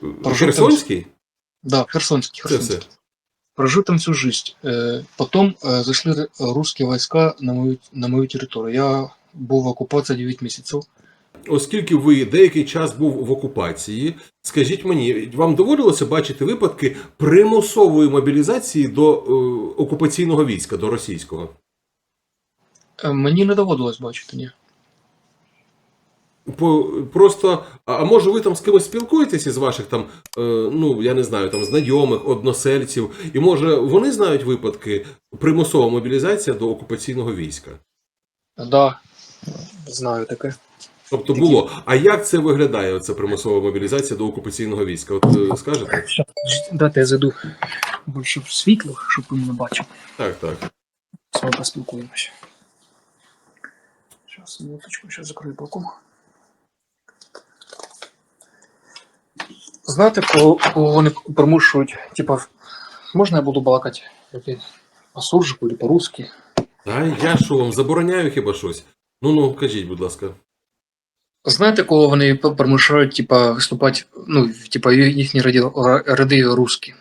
Прожив там- Херсонський? Да, Херсонский, Це Херсонский. все. Прожил там всю жизнь. Э, Потом э, зашли русские войска на мою, на мою территорию. Я был в оккупации 9 месяцев. Оскільки ви деякий час був в окупації, скажіть мені, вам доводилося бачити випадки примусової мобілізації до е, окупаційного війська, до російського? Е, Мені не доводилось бачити, ні. Просто, а може ви там з кимось спілкуєтеся з ваших там, е, ну я не знаю, там знайомих, односельців, і може вони знають випадки примусова мобілізація до окупаційного війська? Да, знаю таке. Тобто було. А як це виглядає, оця примусова мобілізація до окупаційного війська? От е, скажете? Дайте я зайду більше в світло, щоб ви мене бачили. Так, так. З вами поспілкуємося. Зараз, минуточку, зараз закрию балкон. Знаєте, кого, кого вони примушують, типа, можна я буду балакати по суржику чи по-русски? А я що вам забороняю хіба щось? Ну ну кажіть, будь ласка. Знаєте, кого вони примушують, типа, виступати, ну, типа, їхні роди, роди русські?